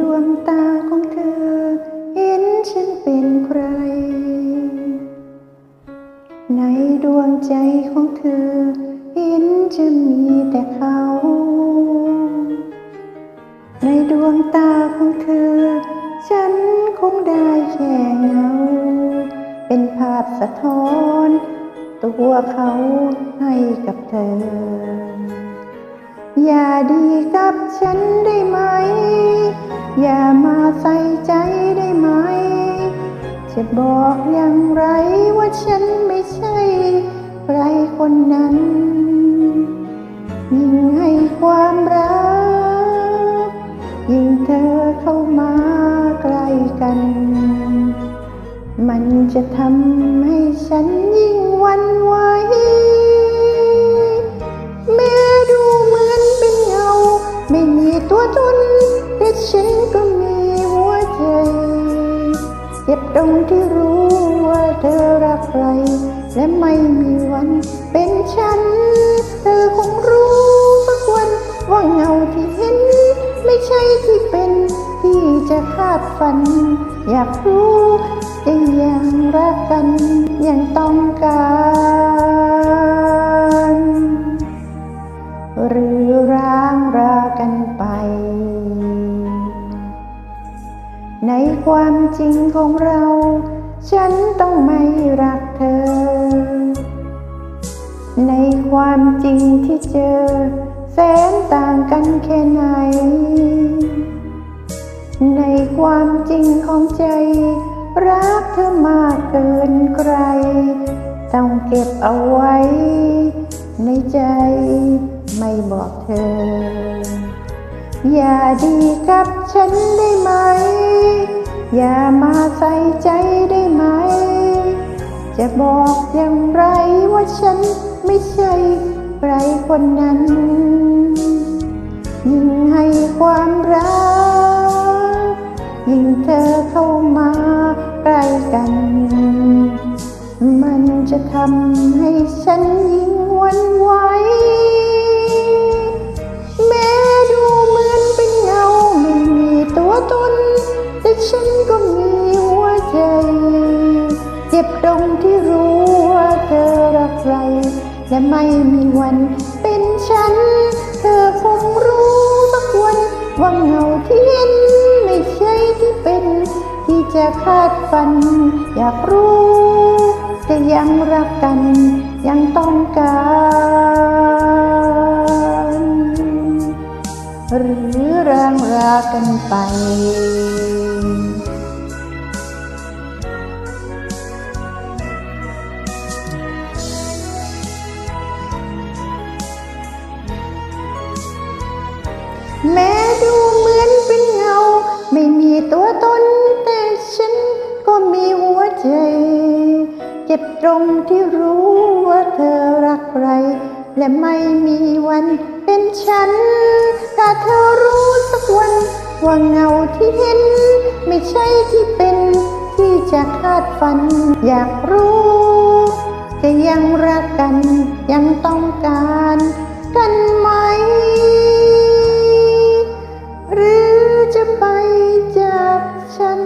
ดวงตาของเธอ เห็นฉันเป็นใคร ในดวงใจของเธอ เห็นจะมีแต่เขา ในดวงตาของเธอ ฉันคงได้แค่เงา เป็นภาพสะท้อน ตัวเขาให้กับเธอ อย่าดีกับฉันได้ไหม อย่ามาใส่ใจได้ไหม จะบอกอย่างไรว่าฉันไม่ใช่ใครคนนั้น ยิ่งให้ความรัก ยิ่งเธอเข้ามาใกล้กัน มันจะทำให้ฉันยิ่งวันไหวแม้ดูเหมือนเป็นเงา ไม่มีตัวตนแต่ฉัน จ็บตรงที่รู้ว่าเธอรักใคร และไม่มีวันเป็นฉัน เธอคงรู้สักวันว่าเงาที่เห็น ไม่ใช่ที่เป็นที่จะคาดฝัน อยากรู้จะยังรักกันยังต้องการ หรือ ความจริงของเรา ฉันต้องไม่รักเธอ ในความจริงที่เจอ แสนต่างกันแค่ไหน ในความจริงของใจ รักเธอมากเกินใคร ต้องเก็บเอาไว้ ในใจไม่บอกเธอ อย่าดีกับฉันได้ไหม อย่ามาใส่ใจได้ไหม จะบอกอย่างไรว่าฉันไม่ใช่ใครคนนั้น ยิ่งให้ความรัก ยิ่งเธอเข้ามาใกล้กัน มันจะทำให้ฉันยิ่งหวันไหว และไม่มีวันเป็นฉัน เธอคงรู้สักวันว่าเงาที่เห็นไม่ใช่ที่เป็น ที่จะคาดฝัน อยากรู้จะยังรักกัน ยังต้องการหรือร่างรากันไป แม้ดูเหมือนเป็นเงา ไม่มีตัวตนแต่ฉันก็มีหัวใจ เจ็บตรงที่รู้ว่าเธอรักใคร และไม่มีวันเป็นฉันถ้าเธอรู้สักวัน ว่าเงาที่เห็น ไม่ใช่ที่เป็นที่จะคาดฝัน อยากรู้ จะยังรักกันยังต้องการ จะไปจากฉัน